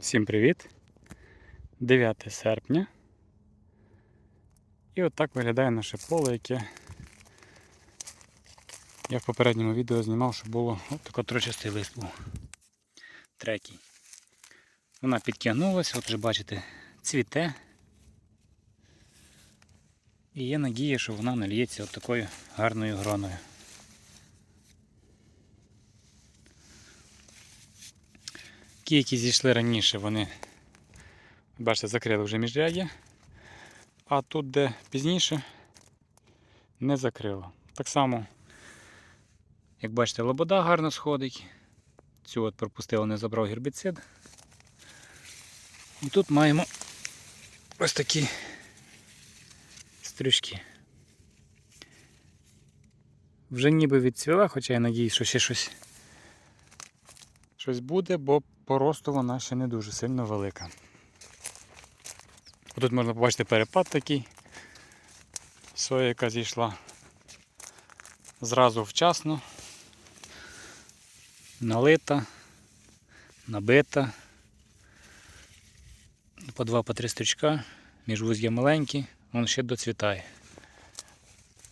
Всім привіт! 9 серпня. І от виглядає наше поле, яке я в попередньому відео знімав, що було от тако трочастий лист був. Третій. Вона підтягнулася, от вже бачите, цвіте. І є надія, що вона нальється от такою гарною гроною. Ті, які зійшли раніше, вони, бачите, закрили вже міжряддя. А тут, де пізніше, не закрило. Так само, як бачите, лобода гарно сходить. Цю от пропустило, не забрав гербіцид. І тут маємо ось такі стрючки. Вже ніби відцвіла, хоча я надіюсь, що ще щось щось буде, бо по росту вона ще не дуже сильно велика. Тут можна побачити перепад такий. Соя, яка зійшла зразу вчасно, налита, набита. По два по три стрічка, між міжвузья маленькі, воно ще доцвітає.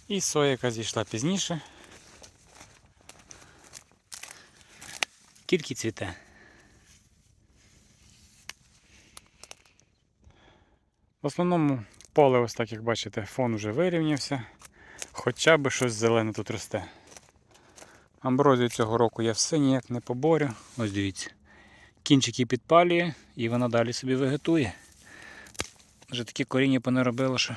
І соя, яка зійшла пізніше. Тільки цвіте. В основному поле, ось так як бачите, фон вже вирівнявся. Хоча б щось зелене тут росте. Амброзію цього року я все ніяк не поборю. Ось дивіться. Кінчики підпалює і вона далі собі вегетує. Вже такі коріння понаробило, що.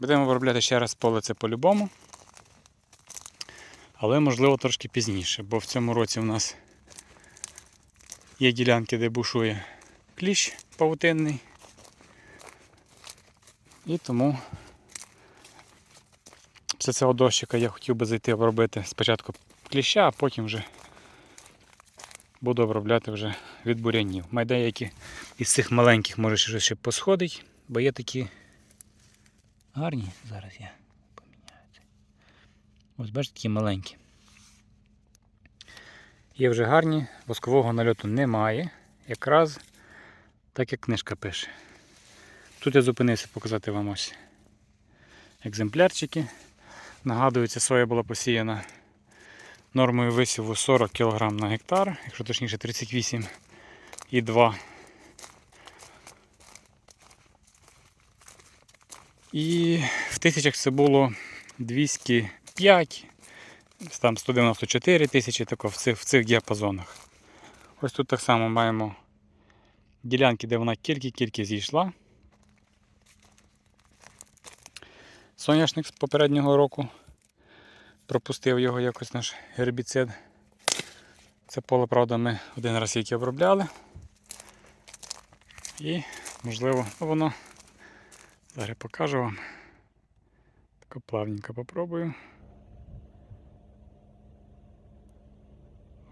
Будемо виробляти ще раз поле це по-любому. Але можливо трошки пізніше, бо в цьому році у нас є ділянки, де бушує кліщ павутинний. І тому після цього дощика я хотів би зайти обробити спочатку кліща, а потім вже буду обробляти вже від бурянів. Май деякі із цих маленьких може щось ще посходить, бо є такі гарні. Зараз я. Ось бачите, такі маленькі. Є вже гарні, воскового нальоту немає. Якраз так як книжка пише. Тут я зупинився показати вам ось екземплярчики. Нагадую, ця соя була посіяна нормою висіву 40 кг на гектар, якщо точніше 38,2 І в тисячах це було 205, там 194 тисячі тако, в цих, в цих діапазонах. Ось тут так само маємо ділянки, де вона тільки-тільки зійшла. Соняшник з попереднього року. Пропустив його якось наш гербіцид. Це поле, правда, ми один раз тільки обробляли. І, можливо, воно зараз покажу вам. Плавненько попробую.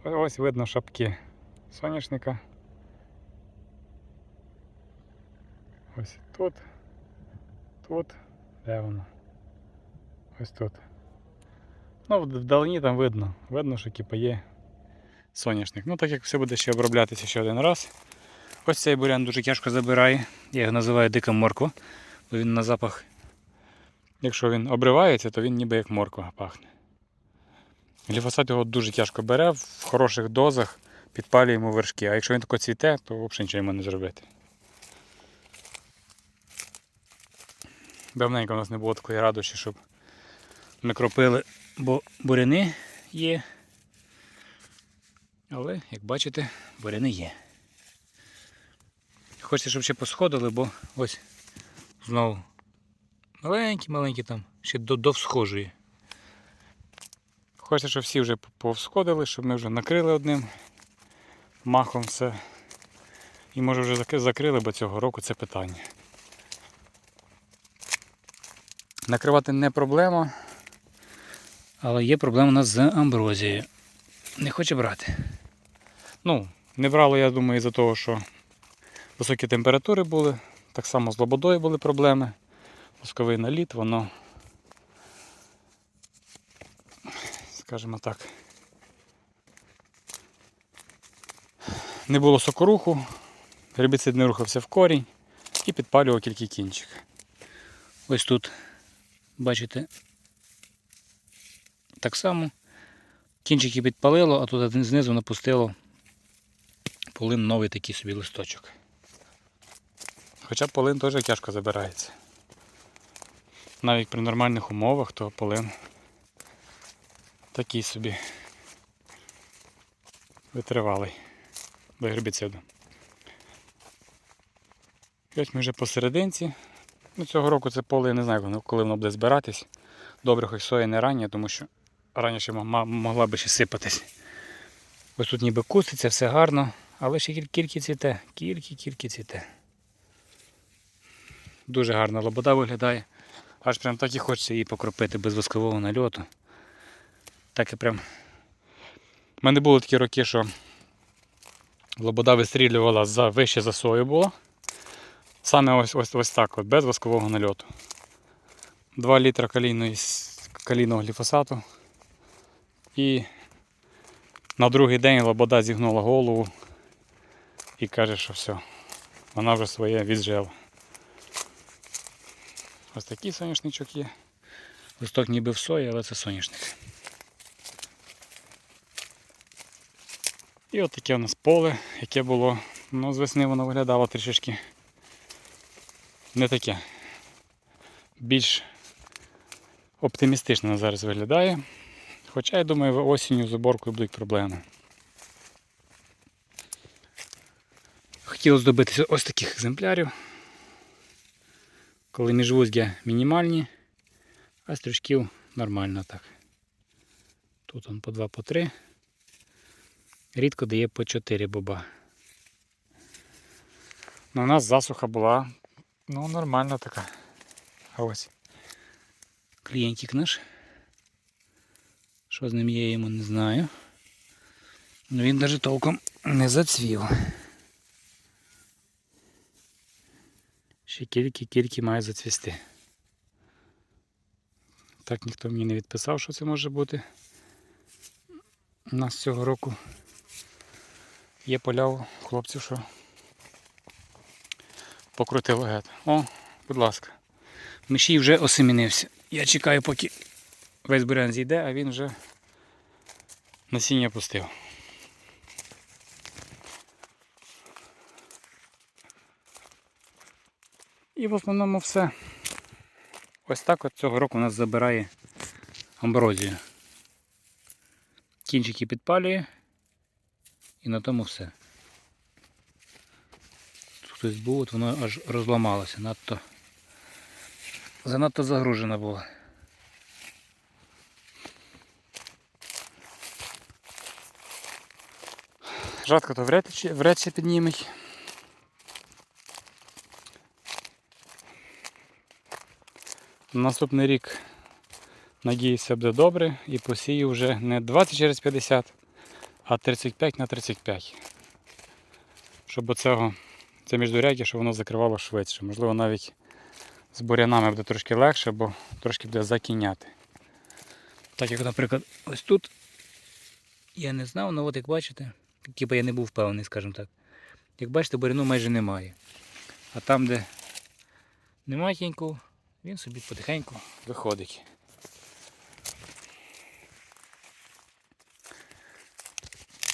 Ось видно шапки соняшника. Ось тут, тут, де воно? Ось тут. Ну, вдалині там видно. Видно, що типу, є соняшник. Ну, так як все буде ще оброблятися ще один раз. Ось цей бурян дуже тяжко забирає. Я його називаю дика морква, бо він на запах. Якщо він обривається, то він ніби як морква пахне. Гліфосат його дуже тяжко бере, в хороших дозах підпалює йому вершки. А якщо він тако цвіте, то взагалі нічого йому не зробити. Давненько у нас не було такої радощі, щоб ми кропили, бо буряни є. Але, як бачите, буряни є. Хочеться, щоб ще посходили, бо ось знову маленькі-маленькі там, ще до, до всхожої. Хочеться, щоб всі вже повсходили, щоб ми вже накрили одним махом все. І може вже закрили, бо цього року це питання. Накривати не проблема, але є проблема у нас з амброзією. Не хоче брати. Ну, не брало, я думаю, із-за того, що високі температури були, так само з лободою були проблеми. Восковий наліт, воно, скажімо так, не було сокоруху, гербіцид не рухався в корінь і підпалював тільки кінчик. Ось тут, бачите, так само. Кінчики підпалило, а тут знизу напустило полин новий такий собі листочок. Хоча полин теж тяжко забирається. Навіть при нормальних умовах, то полин такий собі витривалий до гербіциду. І ось ми вже посерединці. Ну, цього року це поле я не знаю, коли воно буде збиратись. Добре, хоч соя не рання, тому що раніше могла би ще сипатись. Ось тут ніби куститься, все гарно, але ще кіль- кільки цвіте, кільки, кільки цвіте. Дуже гарна лобода виглядає. Аж прям так і хочеться її покропити без воскового нальоту. Так і прям. У мене були такі роки, що лобода вистрілювала за, вище за сою була. Саме ось, ось, ось так, от, без воскового нальоту. 2 літра калійної, калійного гліфосату. І на другий день лобода зігнула голову і каже, що все, вона вже своє віджила. Ось такий соняшничок є. Листок ніби в сої, але це соняшник. І от таке у нас поле, яке було, ну з весни воно виглядало трішечки не таке. Більш оптимістично зараз виглядає. Хоча я думаю, осінню з уборкою будуть проблеми. Хотілося добитися ось таких екземплярів, коли міжвузгя мінімальні, а стрічків нормально так. Тут он по 2 по 3. Рідко дає по 4 боба. Ну, у нас засуха була ну, нормальна така. А ось клієнтик наш. Що з ним є, я йому не знаю. Ну він навіть толком не зацвів. Ще кільки-кільки має зацвісти. Так ніхто мені не відписав, що це може бути. У нас цього року є поля у хлопців, що покрутило гет. О, будь ласка. Мишій вже осемінився. Я чекаю, поки весь бурян зійде, а він вже насіння пустив. І в основному все. Ось так от цього року у нас забирає амброзію. Кінчики підпалює і на тому все. Тут хтось був, от воно аж розламалося, надто занадто загружена була. Жатка то вряд чи- вряд чи підніметь. Наступний рік, надіюся, буде добре і посію вже не 20 через 50, а 35 на 35. Щоб оцього, це міждуряддя, щоб воно закривало швидше. Можливо, навіть з бурянами буде трошки легше, бо трошки буде закіняти. Так як, наприклад, ось тут я не знав, але от як бачите, типа я не був впевнений, скажімо так. Як бачите, буряну майже немає. А там, де немає тіньку, він собі потихеньку виходить.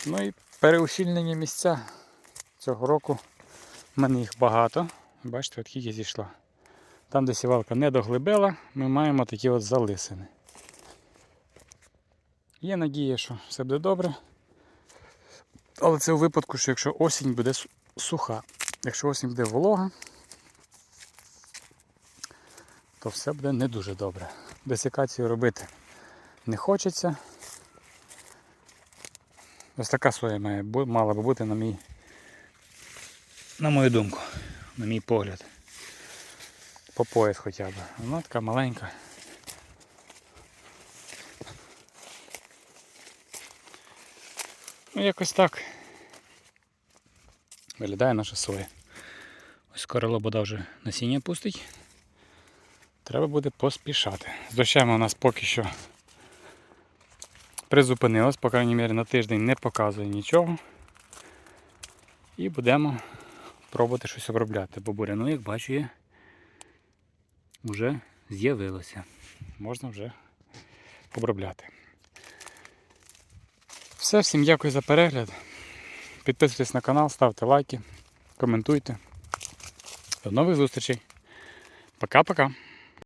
Ну і переусільнені місця цього року. У мене їх багато. Бачите, от скільки зійшла. Там, де сівалка не доглибила, ми маємо такі от залисини. Є надія, що все буде добре. Але це у випадку, що якщо осінь буде суха. Якщо осінь буде волога, то все буде не дуже добре. Десикацію робити не хочеться. Ось така соя має, мала би бути на мій, на мою думку, на мій погляд. По пояс хоча б. Вона така маленька. Ну, якось так. Виглядає наша соя. Ось скоро лобода вже насіння пустить. Треба буде поспішати. З дощами у нас поки що призупинилось, по крайній мірі на тиждень не показує нічого. І будемо пробувати щось обробляти. Бо буряну, як бачу, є, вже з'явилося. Можна вже обробляти. Все, всім дякую за перегляд. Підписуйтесь на канал, ставте лайки, коментуйте. До нових зустрічей. Пока-пока.